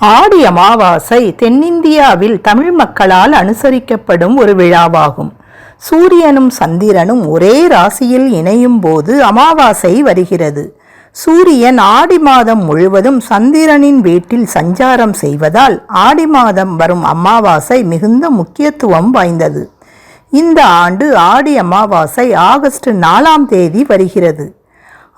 ஆடி அமாவாசை தென்னிந்தியாவில் தமிழ் மக்களால் அனுசரிக்கப்படும் ஒரு விழாவாகும். சூரியனும் சந்திரனும் ஒரே ராசியில் இணையும் போது அமாவாசை வருகிறது. சூரியன் ஆடி மாதம் முழுவதும் சந்திரனின் வீட்டில் சஞ்சாரம் செய்வதால் ஆடி மாதம் வரும் அமாவாசை மிகுந்த முக்கியத்துவம் வாய்ந்தது. இந்த ஆண்டு ஆடி அமாவாசை ஆகஸ்ட் நாலாம் தேதி வருகிறது.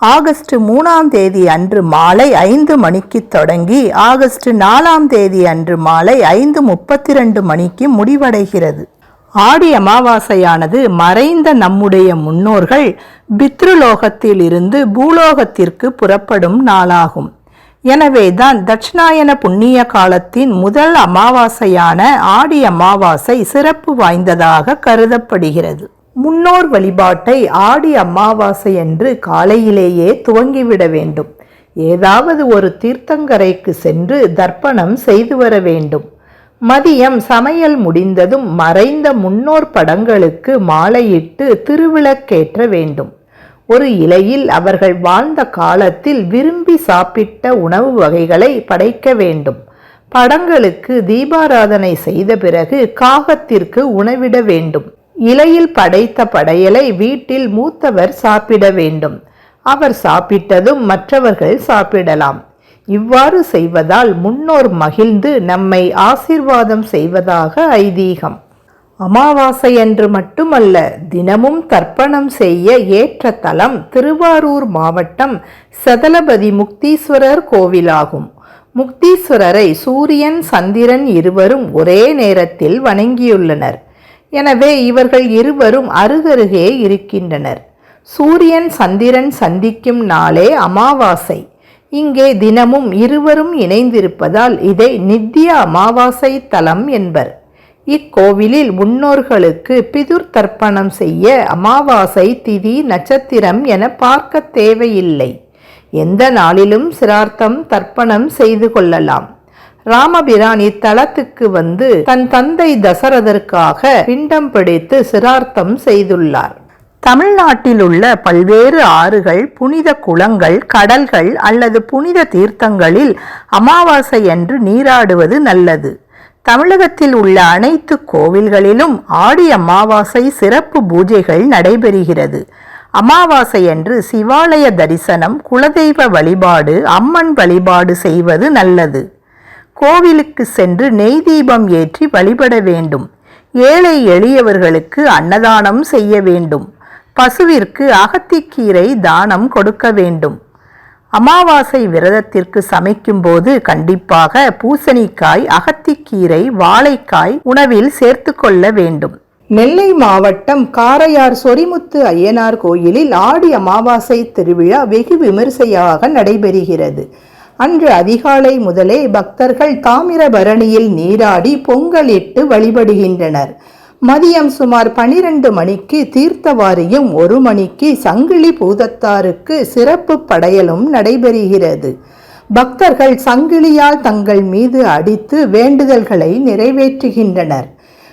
ஆகஸ்ட் மூணாம் தேதி அன்று மாலை ஐந்து மணிக்கு தொடங்கி ஆகஸ்ட் நாலாம் தேதி அன்று மாலை ஐந்து முப்பத்தி ரெண்டு மணிக்கு முடிவடைகிறது. ஆடி அமாவாசையானது மறைந்த நம்முடைய முன்னோர்கள் பித்ருலோகத்தில் இருந்து பூலோகத்திற்கு புறப்படும் நாளாகும். எனவேதான் தட்சிணாயன புண்ணிய காலத்தின் முதல் அமாவாசையான ஆடி அமாவாசை சிறப்பு வாய்ந்ததாக கருதப்படுகிறது. முன்னோர் வழிபாட்டை ஆடி அமாவாசை என்று காலையிலேயே துவங்கிவிட வேண்டும். ஏதாவது ஒரு தீர்த்தங்கரைக்கு சென்று தர்ப்பணம் செய்து வர வேண்டும். மதியம் சமையல் முடிந்ததும் மறைந்த முன்னோர் படங்களுக்கு மாலையிட்டு திருவிளக்கேற்ற வேண்டும். ஒரு இலையில் அவர்கள் வாழ்ந்த காலத்தில் விரும்பி சாப்பிட்ட உணவு வகைகளை படைக்க வேண்டும். படங்களுக்கு தீபாராதனை செய்த பிறகு காகத்திற்கு உணவிட வேண்டும். இலையில் படைத்த படையலை வீட்டில் மூத்தவர் சாப்பிட வேண்டும். அவர் சாப்பிட்டதும் மற்றவர்கள் சாப்பிடலாம். இவ்வாறு செய்வதால் முன்னோர் மகிழ்ந்து நம்மை ஆசிர்வாதம் செய்வதாக ஐதீகம். அமாவாசை என்று மட்டுமல்ல தினமும் தர்ப்பணம் செய்ய ஏற்ற தலம் திருவாரூர் மாவட்டம் சதலபதி முக்தீஸ்வரர் கோவிலாகும். முக்தீஸ்வரரை சூரியன் சந்திரன் இருவரும் ஒரே நேரத்தில் வணங்கியுள்ளனர். எனவே இவர்கள் இருவரும் அருகருகே இருக்கின்றனர். சூரியன் சந்திரன் சந்திக்கும் நாளே அமாவாசை. இங்கே தினமும் இருவரும் இணைந்திருப்பதால் இதை நித்திய அமாவாசை தலம் என்பர். இக்கோவிலில் முன்னோர்களுக்கு பிதுர் தர்ப்பணம் செய்ய அமாவாசை திதி நட்சத்திரம் என பார்க்க தேவையில்லை. எந்த நாளிலும் சிரார்த்தம் தர்ப்பணம் செய்து கொள்ளலாம். ராமபிரான் இத்தலத்துக்கு வந்து தன் தந்தை தசரதற்காக பிண்டம் பிடித்து சிரார்த்தம் செய்துள்ளார். தமிழ்நாட்டில் உள்ள பல்வேறு ஆறுகள் புனித குளங்கள் கடல்கள் அல்லது புனித தீர்த்தங்களில் அமாவாசை அன்று நீராடுவது நல்லது. தமிழகத்தில் உள்ள அனைத்து கோவில்களிலும் ஆடி அமாவாசை சிறப்பு பூஜைகள் நடைபெறுகிறது. அமாவாசை அன்று சிவாலய தரிசனம் குலதெய்வ வழிபாடு அம்மன் வழிபாடு செய்வது நல்லது. கோவிலுக்கு சென்று நெய் தீபம் ஏற்றி வழிபட வேண்டும். ஏழை எளியவர்களுக்கு அன்னதானம் செய்ய வேண்டும். பசுவிற்கு அகத்திக்கீரை தானம் கொடுக்க வேண்டும். அமாவாசை விரதத்திற்கு சமைக்கும்போது கண்டிப்பாக பூசணிக்காய் அகத்திக்கீரை வாழைக்காய் உணவில் சேர்த்து கொள்ள வேண்டும். நெல்லை மாவட்டம் காரையார் சொரிமுத்து ஐயனார் கோயிலில் ஆடி அமாவாசை திருவிழா வெகு விமரிசையாக நடைபெறுகிறது. அன்று அதிகாலை முதலே பக்தர்கள் தாமிரபரணியில் நீராடி பொங்கலிட்டு வழிபடுகின்றனர். மதியம் சுமார் பனிரெண்டு மணிக்கு தீர்த்தவாரியும் ஒரு மணிக்கு சங்கிலி பூதத்தாருக்கு சிறப்பு படையலும் நடைபெறுகிறது. பக்தர்கள் சங்கிலியால் தங்கள் மீது அடித்து வேண்டுதல்களை நிறைவேற்றுகின்றனர்.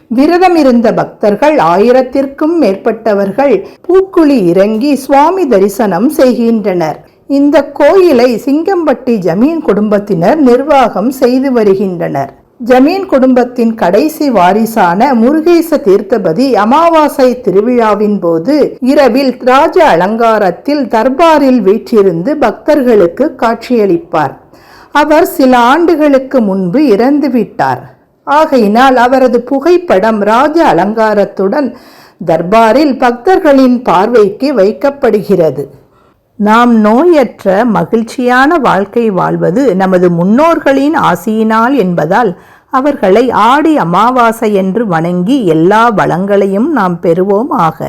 விரதம் இருந்த பக்தர்கள் ஆயிரத்திற்கும் மேற்பட்டவர்கள் பூக்குழி இறங்கி சுவாமி தரிசனம் செய்கின்றனர். இந்த கோயிலை சிங்கம்பட்டி ஜமீன் குடும்பத்தினர் நிர்வாகம் செய்து வருகின்றனர். ஜமீன் குடும்பத்தின் கடைசி வாரிசான முருகேச தீர்த்தபதி அமாவாசை திருவிழாவின் போது இரவில் ராஜ அலங்காரத்தில் தர்பாரில் வீற்றிருந்து பக்தர்களுக்கு காட்சியளிப்பார். அவர் சில ஆண்டுகளுக்கு முன்பு இறந்துவிட்டார் ஆகையினால் அவரது புகைப்படம் ராஜ அலங்காரத்துடன் தர்பாரில் பக்தர்களின் பார்வைக்கு வைக்கப்படுகிறது. நாம் நோயற்ற மகிழ்ச்சியான வாழ்க்கை வாழ்வது நமது முன்னோர்களின் ஆசியினால் என்பதால் அவர்களை ஆடி அமாவாசை என்று வணங்கி எல்லா வளங்களையும் நாம் பெறுவோம் ஆக